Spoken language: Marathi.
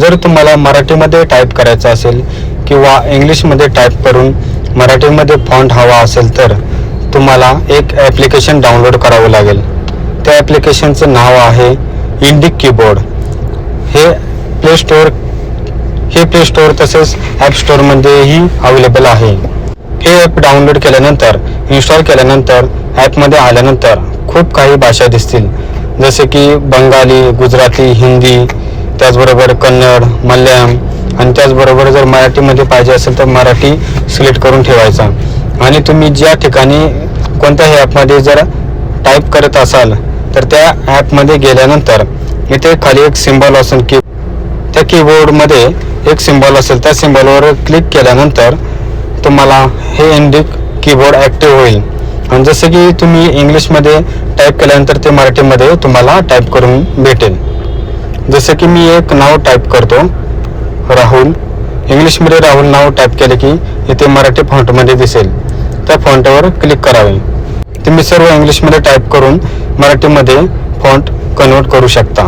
जर तुम्हाला मराठीमध्ये टाईप करायचं असेल किंवा इंग्लिशमध्ये टाईप करून मराठीमध्ये फॉन्ट हवा असेल तर तुम्हाला एक ॲप्लिकेशन डाउनलोड करावं लागेल. त्या ॲप्लिकेशनचं नाव आहे इंडिक कीबोर्ड हे प्ले स्टोअर हे प्ले स्टोअर तसेच ॲप स्टोअरमध्येही अवेलेबल आहे. हे ॲप डाउनलोड केल्यानंतर इन्स्टॉल केल्यानंतर ॲपमध्ये आल्यानंतर खूप काही भाषा दिसतील. जसे की बंगाली गुजराती हिंदी त्याचबरोबर कन्नड मल्याळम आणि त्याचबरोबर जर मराठीमध्ये पाहिजे असेल तर मराठी सिलेक्ट करून ठेवायचा. आणि तुम्ही ज्या ठिकाणी कोणत्याही ॲपमध्ये जर टाईप करत असाल तर त्या ॲपमध्ये गेल्यानंतर इथे खाली एक सिम्बॉल असेल की त्या कीबोर्डमध्ये एक सिम्बॉल असेल त्या सिम्बॉलवर क्लिक केल्यानंतर तुम्हाला हे इंडिक कीबोर्ड ॲक्टिव्ह होईल. आणि जसं की तुम्ही इंग्लिशमध्ये टाईप केल्यानंतर ते मराठीमध्ये तुम्हाला टाईप करून भेटेल. जसं की मी एक नाव टाईप करतो राहुल. इंग्लिशमध्ये राहुल नाव टाईप केले की इथे मराठी फॉन्टमध्ये दिसेल. त्या फॉन्टवर क्लिक करावे. तुम्ही सर्व इंग्लिशमध्ये टाईप करून मराठीमध्ये फॉन्ट कन्वर्ट करू शकता.